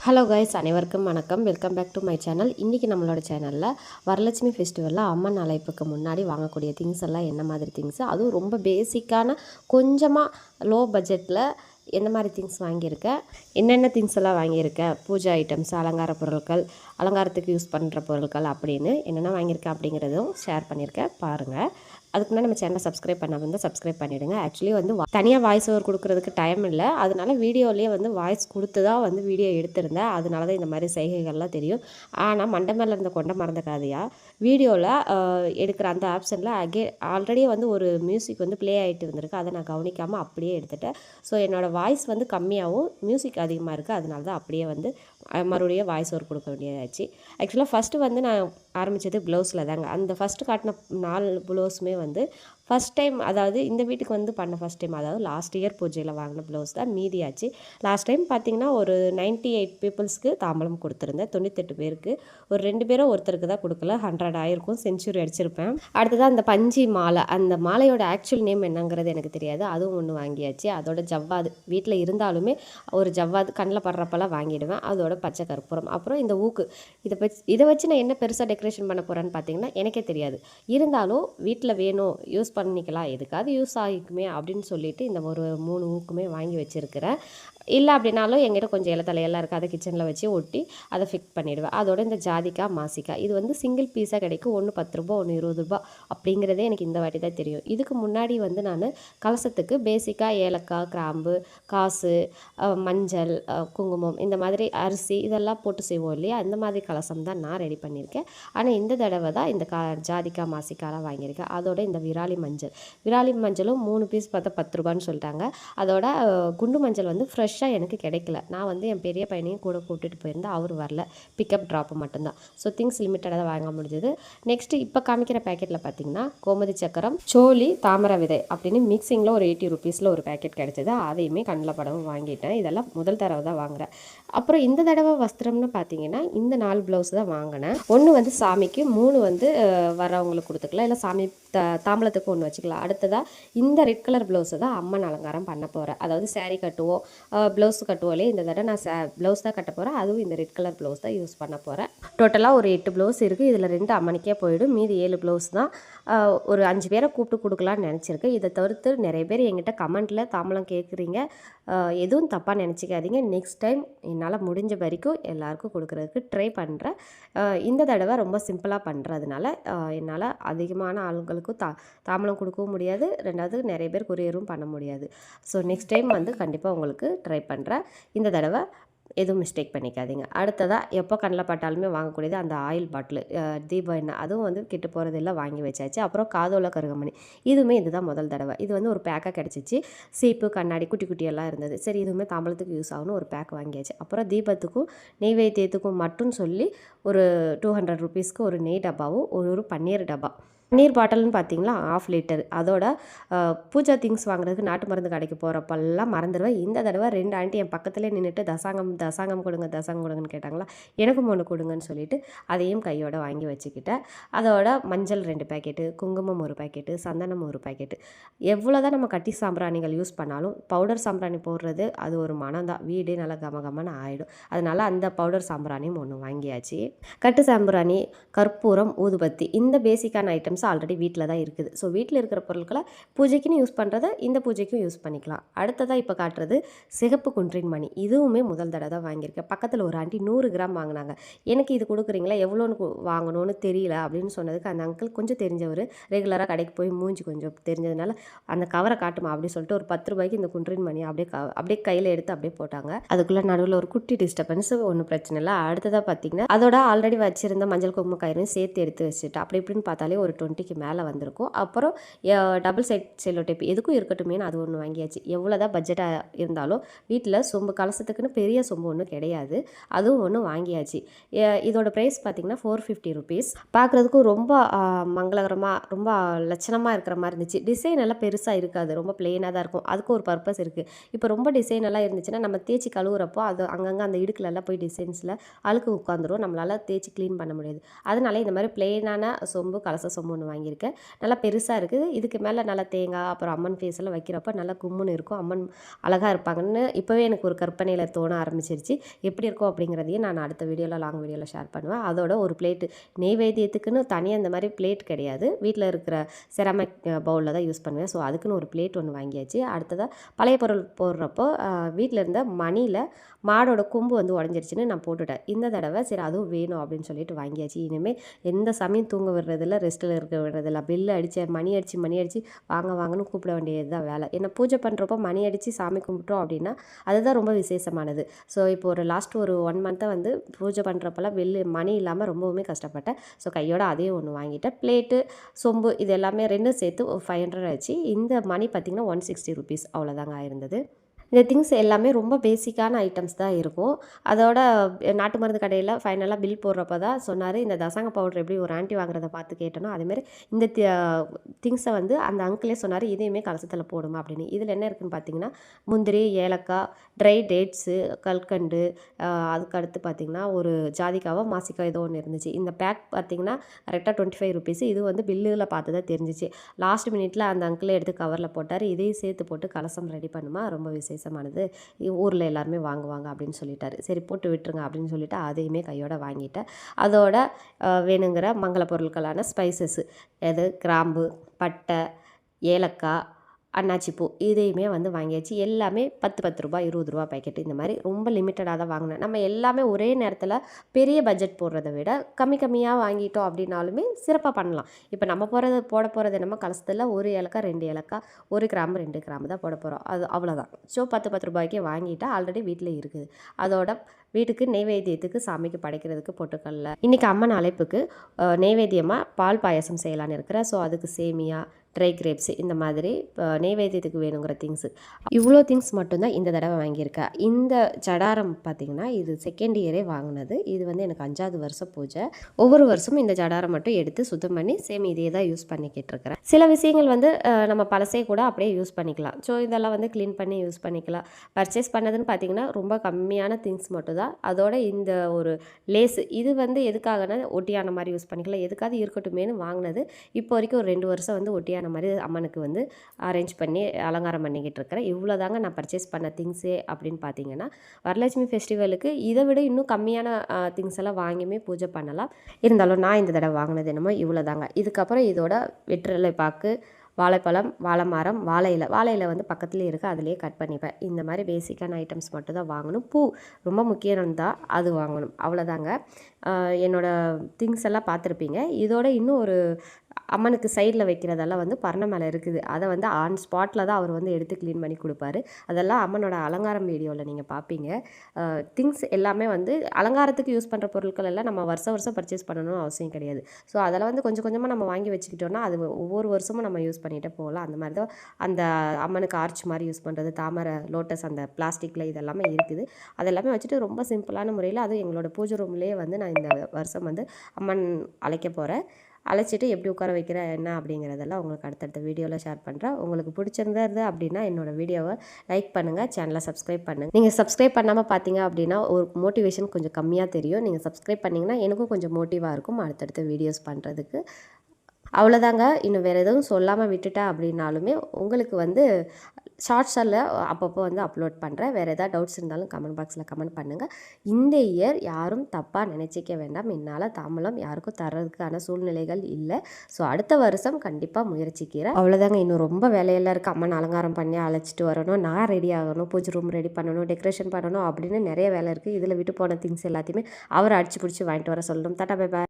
Hello guys அனைவருக்கும் வணக்கம். Welcome back to my channel இன்றைக்கி நம்மளோட சேனலில் வரலட்சுமி ஃபெஸ்டிவலில் அம்மன் அழைப்புக்கு முன்னாடி வாங்கக்கூடிய திங்ஸ் எல்லாம் என்ன மாதிரி திங்ஸ் அதுவும் ரொம்ப பேசிக்கான கொஞ்சமாக லோ பட்ஜெட்டில் என்ன மாதிரி திங்ஸ் வாங்கியிருக்கேன் என்னென்ன திங்ஸ் எல்லாம் வாங்கியிருக்கேன் பூஜா ஐட்டம்ஸ் அலங்கார பொருட்கள் அலங்காரத்துக்கு யூஸ் பண்ணுற பொருட்கள் அப்படின்னு என்னென்ன வாங்கியிருக்கேன் அப்படிங்கிறதும் ஷேர் பண்ணியிருக்கேன் பாருங்கள் அதுக்கு முன்னாடி நம்ம சேனலை சப்ஸ்கிரைப் பண்ண வந்து சப்ஸ்கிரைப் பண்ணிவிடுங்க ஆக்சுவலி வந்து தனியாக வாய்ஸ் ஓவர் கொடுக்குறதுக்கு டைம் இல்லை. அதனால வீடியோலேயே வந்து வாய்ஸ் கொடுத்து தான் வந்து வீடியோ எடுத்திருந்தேன். அதனால தான் இந்த மாதிரி செய்கைகள்லாம் தெரியும். ஆனால் மண்டை மேலே இருந்த கொண்ட மறந்த கதையா வீடியோவில் எடுக்கிற அந்த ஆப்ஷனில் அகே ஆல்ரெடி வந்து ஒரு மியூசிக் வந்து ப்ளே ஆகிட்டு இருந்திருக்கு. அதை நான் கவனிக்காமல் அப்படியே எடுத்துட்டேன். ஸோ என்னோடய வாய்ஸ் வந்து கம்மியாகவும் மியூசிக் அதிகமாக இருக்குது அதனால தான் அப்படியே வந்து மறுபடியும் வாய்ஸ் ஓவர் கொடுக்க வேண்டியதாச்சு ஆக்சுவலாக ஃபஸ்ட்டு வந்து நான் ஆரம்பித்தது ப்ளவுஸில் தாங்க. அந்த ஃபஸ்ட்டு காட்டின நாலு ப்ளவுஸுமே வந்து ஃபஸ்ட் டைம் அதாவது இந்த வீட்டுக்கு வந்து பண்ண ஃபஸ்ட் டைம் அதாவது லாஸ்ட் இயர் பூஜையில் வாங்கின ப்ளவுஸ் தான் மீதியாச்சு. லாஸ்ட் டைம் பார்த்திங்கன்னா ஒரு 98 எயிட் பீப்புள்ஸ்க்கு தாம்பலம் கொடுத்துருந்தேன். தொண்ணூத்தெட்டு பேருக்கு. ஒரு ரெண்டு பேரும் ஒருத்தருக்கு தான் கொடுக்கல. ஹண்ட்ரட் ஆயிருக்கும். செஞ்சுரி அடிச்சிருப்பேன். அடுத்ததான் அந்த பஞ்சி மாலை. அந்த மாலையோட ஆக்சுவல் நேம் என்னங்கிறது எனக்கு தெரியாது. அதுவும் ஒன்று வாங்கியாச்சு. அதோட ஜவ்வாது வீட்டில் இருந்தாலுமே ஒரு ஜவ்வாது கண்ணில் படுறப்பெல்லாம் வாங்கிடுவேன். அதோட பச்சை கற்பூரம். அப்புறம் இந்த ஊக்கு. இதை வச்சு இதை வச்சு நான் என்ன பெருசாக டெக்கரேஷன் பண்ண போகிறேன்னு பார்த்தீங்கன்னா எனக்கே தெரியாது. இருந்தாலும் வீட்டில் வேணும் யூஸ் பண்ணிக்கலாம் எதுக்காவது யூஸ் ஆகிக்குமே அப்படின்னு சொல்லிட்டு இந்த ஒரு மூணு ஊக்குமே வாங்கி வச்சுருக்கிறேன். இல்லை அப்படின்னாலும் எங்கிட்ட கொஞ்சம் இலத்தலையெல்லாம் இருக்குது அதை கிச்சனில் வச்சு ஒட்டி அதை ஃபிக்ஸ் பண்ணிவிடுவேன் அதோட இந்த ஜாதிக்கா மாசிக்கா இது வந்து சிங்கிள் பீஸாக கிடைக்கும். ஒன்று பத்து ரூபா ஒன்று இருபது ரூபா அப்படிங்கிறதே எனக்கு இந்த வாட்டி தான் தெரியும். இதுக்கு முன்னாடி வந்து நான் கலசத்துக்கு பேசிக்காக ஏலக்காய் கிராம்பு காசு மஞ்சள் குங்குமம் இந்த மாதிரி அரிசி இதெல்லாம் போட்டு செய்வோம் இல்லையா? அந்த மாதிரி கலசம் தான் நான் ரெடி பண்ணியிருக்கேன். ஆனால் இந்த தடவை தான் இந்த கா ஜாதிக்காய் மாசிக்காலாம் வாங்கியிருக்கேன் அதோட இந்த விராலி மஞ்சள். விராலி மஞ்சளும் மூணு பீஸ் பார்த்தா பத்து ரூபான்னு சொல்லிட்டாங்க. அதோட குண்டு மஞ்சள் வந்து ஃப்ரெஷ்ஷாக எனக்கு கிடைக்கல. நான் வந்து என் பெரிய பையனையும் கூட கூட்டிகிட்டு போயிருந்தேன். அவர் வரல. பிக்கப் ட்ராப்பு மட்டும்தான். ஸோ திங்ஸ் லிமிட்டடாக தான் வாங்க முடிஞ்சது. நெக்ஸ்ட்டு இப்போ காமிக்கிற பேக்கெட்டில் பார்த்தீங்கன்னா கோமதி சக்கரம் சோழி தாமரை விதை அப்படின்னு மிக்சிங்கில் ஒரு எயிட்டி ருபீஸில் ஒரு பேக்கெட் கிடைச்சது. அதையுமே கண்ணில் படமும் வாங்கிட்டேன். இதெல்லாம் முதல் தடவை தான் வாங்குகிறேன் அப்புறம் இந்த தடவை வஸ்திரம்னு பார்த்தீங்கன்னா இந்த நாலு ப்ளவுஸ் தான் வாங்கினேன். ஒன்று வந்து சாமிக்கு மூணு வந்து வரவங்களுக்கு கொடுத்துக்கலாம். இல்லை சாமி த தாம்பலத்துக்கு ஒன்று வச்சுக்கலாம். அடுத்ததாக இந்த ரெட் கலர் ப்ளவுஸை தான் அம்மன் அலங்காரம் பண்ண போகிறேன் அதாவது சேரீ கட்டுவோம் ப்ளவுஸ் கட்டுவோம் இந்த தடவை நான் சே ப்ளவுஸ் தான் கட்ட போகிறேன் அதுவும் இந்த ரெட் கலர் ப்ளவுஸ் தான் யூஸ் பண்ண போகிறேன் டோட்டலாக ஒரு எட்டு ப்ளவுஸ் இருக்குது இதில் ரெண்டு அம்மனுக்கே போயிடும். மீதி ஏழு ப்ளவுஸ் தான் ஒரு அஞ்சு பேரை கூப்பிட்டு கொடுக்கலான்னு நினச்சிருக்கேன். இதை தவிர்த்து நிறைய பேர் என்கிட்ட கமெண்ட்டில் தாம்பலம் கேட்குறீங்க எதுவும் தப்பாக நினச்சிக்காதீங்க. நெக்ஸ்ட் டைம் என்னால் முடிஞ்ச வரைக்கும் எல்லாருக்கும் கொடுக்குறதுக்கு ட்ரை பண்ணுறேன் இந்த தடவை ரொம்ப சிம்பிளாக பண்ணுறதுனால என்னால் அதிகமான ஆளுங்களுக்கும் தா தாமலம் கொடுக்கவும் முடியாது. ரெண்டாவது நிறைய பேர் கொரியரும் பண்ண முடியாது. ஸோ நெக்ஸ்ட் டைம் வந்து கண்டிப்பாக உங்களுக்கு ட்ரை பண்ணுறேன் இந்த தடவை எதுவும் மிஸ்டேக் பண்ணிக்காதீங்க. அடுத்ததாக எப்போ கண்ணில் பட்டாலுமே வாங்கக்கூடியது அந்த ஆயில் பாட்டில் தீப எண்ணெய். அதுவும் வந்து கிட்ட போகிறதெல்லாம் வாங்கி வச்சாச்சு. அப்புறம் காதோல கருகமணி. இதுவுமே இதுதான் முதல் தடவை. இது வந்து ஒரு பேக்காக கிடச்சிச்சு. சீப்பு கண்ணாடி குட்டி குட்டியெல்லாம் இருந்தது. சரி இதுவுமே தாம்பலத்துக்கு யூஸ் ஆகணும். ஒரு பேக் வாங்கியாச்சு. அப்புறம் தீபத்துக்கும் நெய்வேத்தியத்துக்கும் மட்டும் சொல்லி ஒரு டூ ஹண்ட்ரட் ருபீஸ்க்கு ஒரு நெய் டப்பாவும் ஒரு ஒரு பன்னீர் டப்பா. நீர் பாட்டில்னு பார்த்தீங்களா? ஆஃப் லிட்டர் அதோட பூஜா திங்ஸ் வாங்குறதுக்கு நாட்டு மருந்து கடைக்கு போகிறப்பெல்லாம் மறந்துடுவேன் இந்த தடவை ரெண்டு ஆண்டி என் பக்கத்துலேயே நின்றுட்டு தசாங்கம் தசாங்கம் கொடுங்க தசாங்கம் கொடுங்கன்னு கேட்டாங்களா? எனக்கும் ஒன்று கொடுங்கன்னு சொல்லிட்டு அதையும் கையோட வாங்கி வச்சுக்கிட்டேன். அதோட மஞ்சள் ரெண்டு பேக்கெட்டு குங்குமம் ஒரு பேக்கெட்டு சந்தனம் ஒரு பேக்கெட்டு எவ்வளோ தான் நம்ம கட்டி சாம்பிராணிகள் யூஸ் பண்ணாலும் பவுடர் சாம்பிராணி போடுறது அது ஒரு மனம் தான். வீடே நல்லா கம கமன்னு ஆகிடும் அதனால அந்த பவுடர் சாம்பிராணியும் ஒன்று வாங்கியாச்சு. கட்டு சாம்பிராணி கற்பூரம் ஊதுபத்தி இந்த பேசிக்கான ஐட்டம்ஸ் ஆல்ரெடி வீட்டில் தான் இருக்குது. ஸோ வீட்டில் இருக்கிற பொருட்களை பூஜைக்குன்னு யூஸ் பண்ணுறத இந்த பூஜைக்கும் யூஸ் பண்ணிக்கலாம். அடுத்ததாக இப்போ காட்டுறது சிகப்பு குன்றின் மணி. இதுவுமே முதல் தடவை தான் வாங்கியிருக்கேன். பக்கத்தில் ஒரு ஆண்டி நூறு கிராம் வாங்கினாங்க. எனக்கு இது கொடுக்குறீங்களா? எவ்வளோன்னு வாங்கணும்னு தெரியல அப்படின்னு சொன்னதுக்கு அந்த அங்கிள் கொஞ்சம் தெரிஞ்சவர். ரெகுலராக கடைக்கு போய் மூஞ்சி கொஞ்சம் தெரிஞ்சதுனால அந்த கவரை காட்டுமா அப்படின்னு சொல்லிட்டு ஒரு பத்து ரூபாய்க்கு இந்த குன்றின் மணி அப்படியே க அப்படியே கையில் எடுத்து அப்படியே போட்டாங்க. அதுக்குள்ளே நடுவில் ஒரு குட்டி டிஸ்டர்பன்ஸ் ஒன்றும் பிரச்சனை இல்லை. அடுத்ததாக பார்த்தீங்கன்னா அதோட ஆல்ரெடி வச்சிருந்த மஞ்சள் குங்கும கயிறையும் சேர்த்து எடுத்து வச்சுட்டு அப்படி இப்படின்னு பார்த்தாலே ஒரு டுவெண்ட்டிக்கு மேலே வந்திருக்கும். அப்புறம் டபுள் சைட் செல்லோ டேப் எதுக்கும் இருக்கட்டுமேனு அது ஒன்று வாங்கியாச்சு. எவ்வளோ தான் பட்ஜெட்டாக இருந்தாலும் வீட்டில் சொம்பு கலசத்துக்குன்னு பெரிய சொம்பு ஒன்றும் கிடையாது. அதுவும் ஒன்று வாங்கியாச்சு. இதோட ப்ரைஸ் பார்த்தீங்கன்னா ஃபோர் ஃபிஃப்டி ருபீஸ் பார்க்குறதுக்கும் ரொம்ப மங்களகரமாக ரொம்ப லட்சணமாக இருக்கிற மாதிரி இருந்துச்சு. டிசைன் எல்லாம் பெருசாக இருக்காது. ரொம்ப பிளெயினாக தான் இருக்கும். அதுக்கு ஒரு பர்பஸ் இருக்குது இப்போ ரொம்ப டிசைன் எல்லாம் இருந்துச்சுன்னா நம்ம தேய்ச்சி கழுவுறப்போ அது அங்கங்கே அந்த இடுக்கிலெல்லாம் போய் டிசைன்ஸில் அழுக்கு உட்காந்துரும் நம்மளால் தேய்ச்சி க்ளீன் பண்ண முடியாது. அதனால இந்த மாதிரி பிளெயினான சொம்பு கலச சொம்பு ஒன்று வாங்கியிருக்கேன். நல்லா பெருசாக இருக்குது இதுக்கு மேலே நல்லா தேங்காய் அப்புறம் அம்மன் ஃபேஸில் வைக்கிறப்ப நல்லா கும்முன்னு இருக்கும். அம்மன் அழகாக இருப்பாங்கன்னு இப்போவே எனக்கு ஒரு கற்பனையில் தோண ஆரம்பிச்சிருச்சு. எப்படி இருக்கும் அப்படிங்கிறதையும் நான் அடுத்த வீடியோவில் லாங் வீடியோவில் ஷேர் பண்ணுவேன். அதோட ஒரு பிளேட்டு நெய்வேத்தியத்துக்குன்னு தனியாக இந்த மாதிரி பிளேட் கிடையாது. வீட்டில் இருக்கிற செராமிக் பவுலில் தான் யூஸ் பண்ணுவேன். ஸோ அதுக்குன்னு ஒரு பிளேட் ஒன்று வாங்கியாச்சு. அடுத்ததாக பழைய பொருள் போடுறப்போ வீட்டில் இருந்த மணியில் மாடோட கொம்பு வந்து உடஞ்சிருச்சுன்னு நான் போட்டுட்டேன். இந்த தடவை சரி அதுவும் வேணும் அப்படின்னு சொல்லிட்டு வாங்கியாச்சு. இனிமேல் எந்த சமயம் தூங்க விடுறதில்ல ரெஸ்ட்டில் இருக்க விடுறதில்ல பில்லு அடித்து மணி அடித்து மணி அடித்து வாங்க வாங்கன்னு கூப்பிட வேண்டியது தான் வேலை. ஏன்னா பூஜை பண்ணுறப்போ மணி அடித்து சாமி கும்பிட்டோம் அப்படின்னா அதுதான் ரொம்ப விசேஷமானது. ஸோ இப்போ ஒரு லாஸ்ட் ஒரு ஒன் மந்த்தாக வந்து பூஜை பண்ணுறப்பெல்லாம் பில்லு மணி இல்லாமல் ரொம்பவுமே கஷ்டப்பட்டேன். ஸோ கையோட அதையும் ஒன்று வாங்கிட்டேன். பிளேட்டு சொம்பு இது எல்லாமே ரெண்டும் சேர்த்து ஒரு ஃபைவ் ஹண்ட்ரட் ஆச்சு இந்த மணி பார்த்திங்கன்னா ஒன் சிக்ஸ்டி ருபீஸ் அவ்வளோதாங்க ஆயிருந்தது இந்த திங்ஸ் எல்லாமே ரொம்ப பேசிக்கான ஐட்டம்ஸ் தான் இருக்கும். அதோட நாட்டு மருந்து கடையில் ஃபைனலாக பில் போடுறப்ப தான் சொன்னார் இந்த தசங்க பவுடர் எப்படி ஒரு ஆண்டி வாங்குறத பார்த்து கேட்டனோ அதேமாரி இந்த திங்ஸை வந்து அந்த அங்கிளே சொன்னார் இதையுமே கலசத்தில் போடுமா அப்படின்னு. இதில் என்ன இருக்குதுன்னு பார்த்தீங்கன்னா முந்திரி ஏலக்காய் ட்ரை டேட்ஸு கல்கண்டு அதுக்கடுத்து பார்த்தீங்கன்னா பார்த்திங்கன்னா ஒரு ஜாதிக்காவோ மாசிக்காவோ ஏதோ ஒன்று இருந்துச்சு. இந்த பேக் பார்த்திங்கன்னா கரெக்டாக டுவெண்ட்டி ஃபைவ் ருபீஸ். இது வந்து பில்லில் பார்த்து தான் தெரிஞ்சிச்சு. லாஸ்ட் மினிட்ல அந்த அங்கிளே எடுத்து கவரில் போட்டார். இதையும் சேர்த்து போட்டு கலசம் ரெடி பண்ணுமா? ரொம்ப விசேஷமானது ஊரில் எல்லாருமே வாங்குவாங்க அப்படின்னு சொல்லிட்டாரு. சரி போட்டு விட்டுருங்க அப்படின்னு சொல்லிட்டு அதையுமே கையோட வாங்கிட்டேன். அதோட வேணுங்கிற மங்கள பொருட்களான ஸ்பைசஸ்ஸு எது? கிராம்பு பட்டை ஏலக்காய் அண்ணாச்சி பூ இதையுமே வந்து வாங்கியாச்சு. எல்லாமே பத்து பத்து ரூபா இருபது ரூபா பேக்கெட் இந்த மாதிரி ரொம்ப லிமிட்டடாக தான் வாங்கினேன். நம்ம எல்லாமே ஒரே நேரத்தில் பெரிய பட்ஜெட் போடுறத விட கம்மி கம்மியாக வாங்கிட்டோம் அப்படின்னாலுமே சிறப்பாக பண்ணலாம். இப்போ நம்ம போகிறது போட போகிறது என்னமோ கலசத்தில் ஒரு ஏலக்காய் ரெண்டு ஏலக்காய் ஒரு கிராம் ரெண்டு கிராம் தான் போட போகிறோம் அது அவ்வளோதான் ஸோ பத்து பத்து ரூபாய்க்கு வாங்கிட்டா ஆல்ரெடி வீட்டில் இருக்குது. அதோட வீட்டுக்கு நெய்வேத்தியத்துக்கு சாமிக்கு படைக்கிறதுக்கு பொட்டுக்கல்ல. இன்றைக்கி அம்மன் அழைப்புக்கு நெய்வேத்தியமாக பால் பாயசம் செய்யலான்னு இருக்கிறேன். ஸோ அதுக்கு சேமியா ட்ரை கிரேப்ஸு இந்த மாதிரி நெய்வேத்தியத்துக்கு வேணுங்கிற திங்ஸு இவ்வளோ திங்ஸ் மட்டும்தான் இந்த தடவை வாங்கியிருக்கா. இந்த ஜடாரம் பார்த்திங்கன்னா இது செகண்ட் இயரே வாங்கினது. இது வந்து எனக்கு அஞ்சாவது வருஷம் பூஜை. ஒவ்வொரு வருஷமும் இந்த ஜடாரம் மட்டும் எடுத்து சுத்தம் பண்ணி சேம் இதே தான் யூஸ் பண்ணிக்கிட்டு இருக்கிறேன். சில விஷயங்கள் வந்து நம்ம பழசே கூட அப்படியே யூஸ் பண்ணிக்கலாம். ஸோ இதெல்லாம் வந்து க்ளீன் பண்ணி யூஸ் பண்ணிக்கலாம். பர்ச்சேஸ் பண்ணதுன்னு பார்த்தீங்கன்னா ரொம்ப கம்மியான திங்ஸ் மட்டும் தான் அதோட இந்த ஒரு லேஸு இது வந்து எதுக்காகனா ஒட்டியான மாதிரி யூஸ் பண்ணிக்கலாம். எதுக்காவது இருக்கட்டுமேனு வாங்கினது. இப்போ வரைக்கும் ஒரு ரெண்டு வருஷம் வந்து ஒட்டியான மாதிரி அம்மனுக்கு வந்து அரேஞ்ச் பண்ணி அலங்காரம் பண்ணிக்கிட்டு இருக்கிறேன். இவ்வளோ தாங்க நான் பர்ச்சேஸ் பண்ண திங்ஸே அப்படின்னு பார்த்தீங்கன்னா வரலட்சுமி ஃபெஸ்டிவலுக்கு இதை விட இன்னும் கம்மியான திங்ஸ் எல்லாம் வாங்கியுமே பூஜை பண்ணலாம். இருந்தாலும் நான் இந்த தடவை வாங்கினது என்னமோ இவ்வளோ தாங்க இதுக்கப்புறம் இதோட வெற்றிலை பாக்கு வாழைப்பழம் வாழை மரம் வாழை இலை. வாழை இலை வந்து பக்கத்துலேயே இருக்குது அதிலே கட் பண்ணிப்பேன். இந்த மாதிரி பேசிக்கான ஐட்டம்ஸ் மட்டும் தான் வாங்கணும். பூ ரொம்ப முக்கியம் தான் அது வாங்கணும். அவ்வளோதாங்க என்னோடய திங்ஸ் எல்லாம் பார்த்துருப்பீங்க. இதோட இன்னும் ஒரு அம்மனுக்கு சைடில் வைக்கிறதெல்லாம் வந்து பரண மேலே இருக்குது. அதை வந்து ஆன் ஸ்பாட்டில் தான் அவர் வந்து எடுத்து க்ளீன் பண்ணி கொடுப்பாரு. அதெல்லாம் அம்மனோட அலங்காரம் வீடியோவில் நீங்கள் பார்ப்பீங்க திங்ஸ் எல்லாமே வந்து அலங்காரத்துக்கு யூஸ் பண்ணுற பொருட்கள் எல்லாம் நம்ம வருஷம் வருஷம் பர்ச்சேஸ் பண்ணணும்னு அவசியம் கிடையாது. ஸோ அதெல்லாம் வந்து கொஞ்சம் கொஞ்சமாக நம்ம வாங்கி வச்சுக்கிட்டோம்னா அது ஒவ்வொரு வருஷமும் நம்ம யூஸ் பண்ணிகிட்டே போகலாம். அந்த மாதிரி தான் அந்த அம்மனுக்கு ஆர்ச் மாதிரி யூஸ் பண்ணுறது தாமரை லோட்டஸ் அந்த பிளாஸ்டிக்கில் இதெல்லாமே இருக்குது. அதெல்லாமே வச்சுட்டு ரொம்ப சிம்பிளான முறையில் அதுவும் எங்களோட பூஜை ரூம்லேயே வந்து நான் இந்த வருஷம் வந்து அம்மன் அழைக்க போகிறேன் அழைச்சிட்டு எப்படி உட்கார வைக்கிறேன் என்ன அப்படிங்கிறதெல்லாம் உங்களுக்கு அடுத்தடுத்த வீடியோவில் ஷேர் பண்ணுறேன் உங்களுக்கு பிடிச்சிருந்தது அப்படின்னா என்னோடய வீடியோவை லைக் பண்ணுங்கள் சேனலை சப்ஸ்கிரைப் பண்ணுங்கள் நீங்கள் சப்ஸ்கிரைப் பண்ணாமல் பார்த்தீங்க அப்படின்னா ஒரு மோட்டிவேஷன் கொஞ்சம் கம்மியாக தெரியும். நீங்கள் சப்ஸ்கிரைப் பண்ணிங்கன்னா எனக்கும் கொஞ்சம் மோட்டிவாக இருக்கும் அடுத்தடுத்த வீடியோஸ் பண்ணுறதுக்கு அவ்வளோதாங்க இன்னும் வேறு எதுவும் சொல்லாமல் விட்டுட்டேன் அப்படின்னாலுமே உங்களுக்கு வந்து ஷார்ட்ஸில் அப்பப்போ வந்து அப்லோட் பண்ணுறேன் வேறு எதாவது டவுட்ஸ் இருந்தாலும் கமெண்ட் பாக்ஸில் கமெண்ட் பண்ணுங்கள் இந்த இயர் யாரும் தப்பாக நினச்சிக்க வேண்டாம். என்னால் தாமலம் யாருக்கும் தர்றதுக்கான சூழ்நிலைகள் இல்லை. ஸோ அடுத்த வருஷம் கண்டிப்பாக முயற்சிக்கிறேன். அவ்வளோதாங்க இன்னும் ரொம்ப வேலையெல்லாம் இருக்குது அம்மன் அலங்காரம் பண்ணி அழைச்சிட்டு வரணும். நான் ரெடி ஆகணும். பூஜை ரூம் ரெடி பண்ணணும். டெக்கரேஷன் பண்ணணும். அப்படின்னு நிறைய வேலை இருக்குது இதில் விட்டு போன திங்ஸ் எல்லாத்தையுமே அவர் அடிச்சு பிடிச்சி வாங்கிட்டு வர சொல்லணும். தட்டா பை பாய்